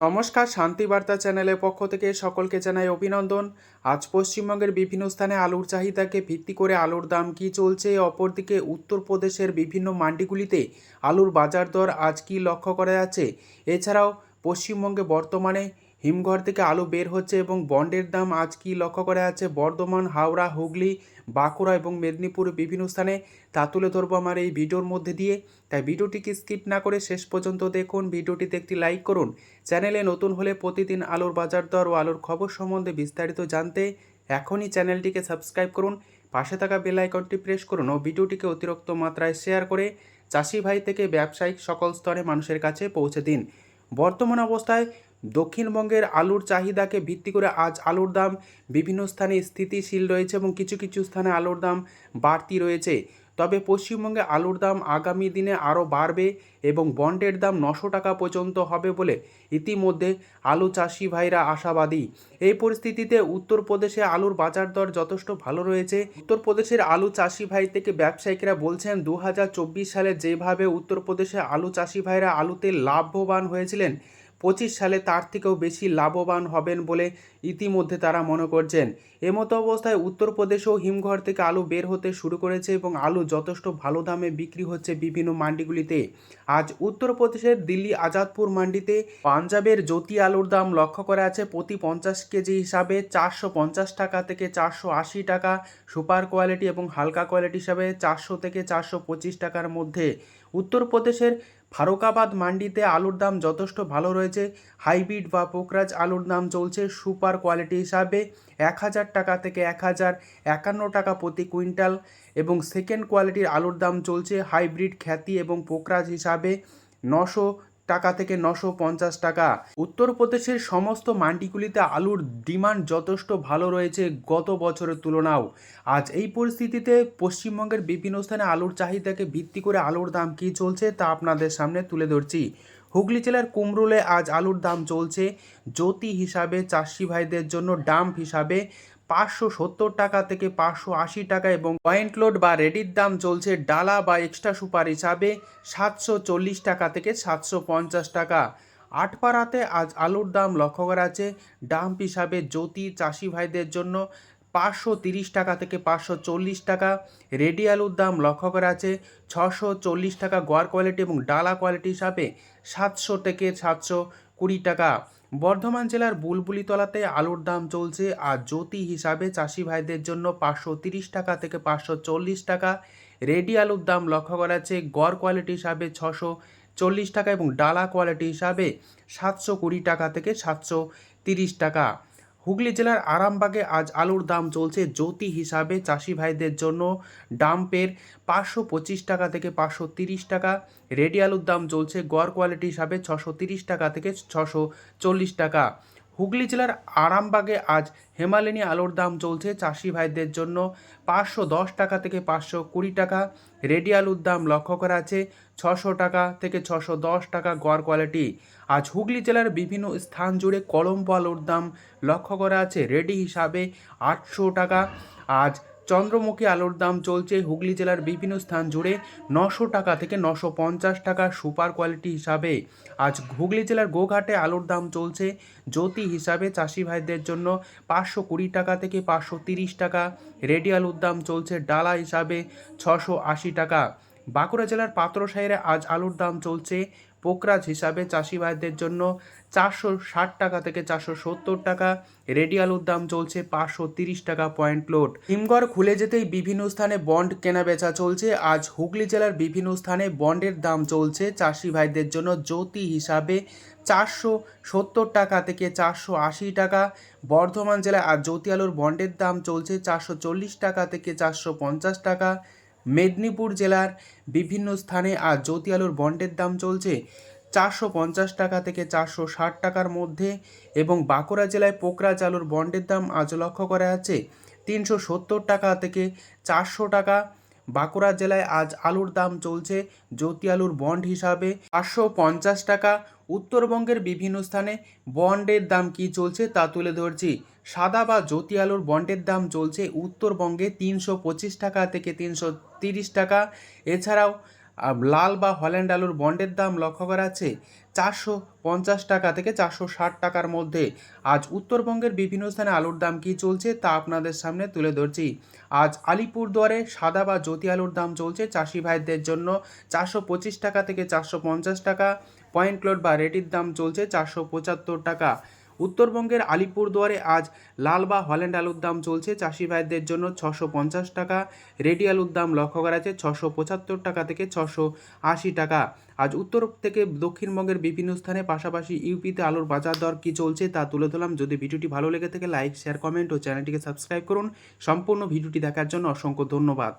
নমস্কার শান্তিবার্তা চ্যানেলের পক্ষ থেকে সকলকে জানাই অভিনন্দন। আজ পশ্চিমবঙ্গের বিভিন্ন স্থানে আলুর চাহিদাকে ভিত্তি করে আলুর দাম কি চলছে? অপরদিকে উত্তরপ্রদেশের বিভিন্ন মান্ডিগুলিতে আলুর বাজার দর আজ কি লক্ষ্য করা যাচ্ছে? এছাড়াও পশ্চিমবঙ্গে বর্তমানে হিমঘর থেকে আলু বের হচ্ছে এবং বন্ডের দাম আজ কী লক্ষ্য করা যাচ্ছে? বর্ধমান, হাওড়া, হুগলি, বাঁকুড়া এবং মেদিনীপুর বিভিন্ন স্থানে তা তুলে ধরবো আমার এই ভিডিওর মধ্যে দিয়ে। তাই ভিডিওটিকে স্কিপ না করে শেষ পর্যন্ত দেখুন। ভিডিওটিতে একটি লাইক করুন। চ্যানেলে নতুন হলে প্রতিদিন আলুর বাজার দর ও আলুর খবর সম্বন্ধে বিস্তারিত জানতে এখনই চ্যানেলটিকে সাবস্ক্রাইব করুন। পাশে থাকা বেল আইকনটি প্রেস করুন ও ভিডিওটিকে অতিরিক্ত মাত্রায় শেয়ার করে চাষি ভাই থেকে ব্যবসায়িক সকল স্তরে মানুষের কাছে পৌঁছে দিন। বর্তমান অবস্থায় দক্ষিণবঙ্গের আলুর চাহিদাকে ভিত্তি করে আজ আলুর দাম বিভিন্ন স্থানে স্থিতিশীল রয়েছে এবং কিছু কিছু স্থানে আলুর দাম বাড়তি রয়েছে। তবে পশ্চিমবঙ্গে আলুর দাম আগামী দিনে আরও বাড়বে এবং বন্ডের দাম নশো টাকা পর্যন্ত হবে বলে ইতিমধ্যে আলু চাষি ভাইরা আশাবাদী। এই পরিস্থিতিতে উত্তরপ্রদেশে আলুর বাজার দর যথেষ্ট ভালো রয়েছে। উত্তরপ্রদেশের আলু চাষি ভাই থেকে ব্যবসায়িকরা বলছেন দু হাজার চব্বিশ সালে যেভাবে উত্তরপ্রদেশে আলু চাষি ভাইরা আলুতে লাভবান হয়েছিলেন পঁচিশ সালে তার থেকেও বেশি লাভবান হবেন বলে ইতিমধ্যে তারা মনে করছেন। এমতো অবস্থায় উত্তরপ্রদেশেও হিমঘর থেকে আলু বের হতে শুরু করেছে এবং আলু যথেষ্ট ভালো দামে বিক্রি হচ্ছে বিভিন্ন মান্ডিগুলিতে। আজ উত্তরপ্রদেশের দিল্লি আজাদপুর মান্ডিতে পাঞ্জাবের জ্যোতি আলুর দাম লক্ষ্য করা আছে প্রতি পঞ্চাশ কেজি হিসাবে চারশো পঞ্চাশ টাকা থেকে চারশো আশি টাকা, সুপার কোয়ালিটি এবং হালকা কোয়ালিটি হিসাবে চারশো থেকে চারশো পঁচিশ টাকার মধ্যে। উত্তরপ্রদেশের ফারুকাবাদ মান্ডিতে আলুর দাম যথেষ্ট ভালো রয়েছে। হাইব্রিড বা পোকরাজ আলুর দাম চলছে সুপার কোয়ালিটি হিসাবে এক হাজার টাকা থেকে এক হাজার, একান্ন টাকা প্রতি কুইন্টাল এবং সেকেন্ড কোয়ালিটির আলুর দাম চলছে হাইব্রিড খ্যাতি এবং পোকরাজ হিসাবে নশো টাকা থেকে নশো পঞ্চাশ টাকা। উত্তরপ্রদেশের সমস্ত মান্ডিগুলিতে আলুর ডিমান্ড যথেষ্ট ভালো রয়েছে গত বছরের তুলনাও। আজ এই পরিস্থিতিতে পশ্চিমবঙ্গের বিভিন্ন স্থানে আলুর চাহিদাকে ভিত্তি করে আলুর দাম কী চলছে তা আপনাদের সামনে তুলে ধরছি। হুগলি জেলার কুমরুলে আজ আলুর দাম চলছে জ্যোতি হিসাবে, চাষি ভাইদের জন্য ডাম্প হিসাবে পাঁচশো সত্তর টাকা থেকে পাঁচশো আশি টাকা এবং পয়েন্ট লোড বা রেডির দাম চলছে ডালা বা এক্সট্রা সুপার হিসাবে সাতশো চল্লিশ টাকা থেকে সাতশো পঞ্চাশ টাকা। আটপাড়াতে আজ আলুর দাম লক্ষ্য করা আছে ডাম্প হিসাবে জ্যোতি, চাষি ভাইদের জন্য পাঁচশো তিরিশ টাকা থেকে পাঁচশো চল্লিশ টাকা। রেডি আলুর দাম লক্ষ্য করা আছে, ছশো চল্লিশ টাকা গোয়ার কোয়ালিটি এবং ডালা কোয়ালিটি হিসাবে সাতশো থেকে সাতশো কুড়ি টাকা। বর্ধমান জেলার বুলবুলিতলাতে আলুর দাম চলছে আর জ্যোতি হিসাবে চাষি ভাইদের জন্য পাঁচশো তিরিশ টাকা থেকে পাঁচশো চল্লিশ টাকা। রেডি আলুর দাম লক্ষ্য করা আছে গড় কোয়ালিটি হিসাবে ছশো চল্লিশ টাকা এবং ডালা কোয়ালিটি হিসাবে সাতশো কুড়ি টাকা থেকে সাতশো তিরিশ টাকা। হুগলি জেলার আরামবাগে আজ আলুর দাম চলছে জ্যোতি হিসাবে। চাষি ভাইদের জন্য ডাম্পের পাঁচশো পঁচিশ টাকা থেকে পাঁচশো তিরিশ টাকা, রেডি আলুর দাম চলছে গড় কোয়ালিটি হিসাবে ছশো তিরিশ টাকা থেকে ছশো চল্লিশ টাকা। হুগলি জেলার আরামবাগে আজ হেমালিনী আলুর দাম চলছে চাষি ভাইদের জন্য পাঁচশো দশ টাকা থেকে পাঁচশো কুড়ি টাকা। রেডি আলুর দাম লক্ষ্য করা আছে ছশো টাকা থেকে ছশো দশ টাকা গড় কোয়ালিটি। আজ হুগলি জেলার বিভিন্ন স্থান জুড়ে কলম্বো আলুর দাম লক্ষ্য করা আছে। রেডি হিসাবে আটশো টাকা। আজ চন্দ্রমুখী আলুর দাম চলছে হুগলি জেলার বিভিন্ন স্থান জুড়ে নশো টাকা থেকে নশো পঞ্চাশ টাকা সুপার কোয়ালিটি হিসাবে। আজ হুগলি জেলার গোঘাটে আলুর দাম চলছে জ্যোতি হিসাবে চাষি ভাইদের জন্য পাঁচশো কুড়ি টাকা থেকে পাঁচশো তিরিশ টাকা। রেডি আলুর দাম চলছে ডালা হিসাবে ছশো আশি টাকা। বাঁকুড়া জেলার পাত্রসাহিরে আজ আলুর দাম চলছে পোকরাজ হিসাবে চাষি ভাইদের জন্য চারশো ষাট টাকা থেকে চারশো সত্তর টাকা রেডি আলুর দাম চলছে পাঁচশো তিরিশ টাকা পয়েন্ট লোড। হিমঘর খুলে যেতেই বিভিন্ন স্থানে বন্ড কেনা বেচা চলছে। আজ হুগলি জেলার বিভিন্ন স্থানে বন্ডের দাম চলছে। চাষি ভাইদের জন্য জ্যোতি হিসাবে চারশো সত্তর টাকা থেকে চারশো আশি টাকা। বর্ধমান জেলায় আজ জ্যোতি আলুর বন্ডের দাম চলছে চারশো চল্লিশ টাকা থেকে চারশো পঞ্চাশ টাকা। মেদিনীপুর জেলার বিভিন্ন স্থানে আজ জ্যোতি আলুর বন্ডের দাম চলছে চারশো পঞ্চাশ টাকা থেকে চারশো ষাট টাকার মধ্যে এবং বাঁকুড়া জেলায় পোকরা চালুর বন্ডের দাম আজ লক্ষ্য করা যাচ্ছে তিনশো সত্তর টাকা থেকে চারশো টাকা বাঁকুড়া জেলায় আজ আলুর দাম চলছে জ্যোতি আলুর বন্ড হিসাবে পাঁচশো পঞ্চাশ টাকা। উত্তরবঙ্গের বিভিন্ন স্থানে বন্ডের দাম কি চলছে তা তুলে ধরছি। সাদা বা জ্যোতি আলুর বন্ডের দাম চলছে উত্তরবঙ্গে তিনশো পঁচিশ টাকা থেকে তিনশো তিরিশ টাকা। এছাড়াও লাল বা হল্যান্ড আলুর বন্ডের দাম লক্ষ্য করা আছে চারশো পঞ্চাশ টাকা থেকে চারশো ষাট টাকার মধ্যে। আজ উত্তরবঙ্গের বিভিন্ন স্থানে আলুর দাম কী চলছে তা আপনাদের সামনে তুলে ধরছি। আজ আলিপুরদুয়ারে সাদা বা জ্যোতি আলুর দাম চলছে চাষি ভাইদের জন্য চারশো পঁচিশ টাকা থেকে চারশো পঞ্চাশ টাকা। পয়েন্ট লোড বা রেটির দাম চলছে চারশো পঁচাত্তর টাকা। উত্তরবঙ্গের আলিপুরদুয়ারে আজ লাল বা হল্যান্ড আলুর দাম চলছে। চাষি ভাইদের জন্য ছশো পঞ্চাশ টাকা, রেডি আলুর দাম লক্ষ্য করা আছে ছশো পঁচাত্তর টাকা থেকে ছশো আশি টাকা। আজ উত্তর থেকে দক্ষিণবঙ্গের বিভিন্ন স্থানে পাশাপাশি ইউপিতে আলুর বাজার দর কী চলছে তা তুলে ধরলাম। যদি ভিডিওটি ভালো লেগে থাকে, লাইক, শেয়ার, কমেন্ট ও চ্যানেলটিকে সাবস্ক্রাইব করুন। সম্পূর্ণ ভিডিওটি দেখার জন্য অসংখ্য ধন্যবাদ।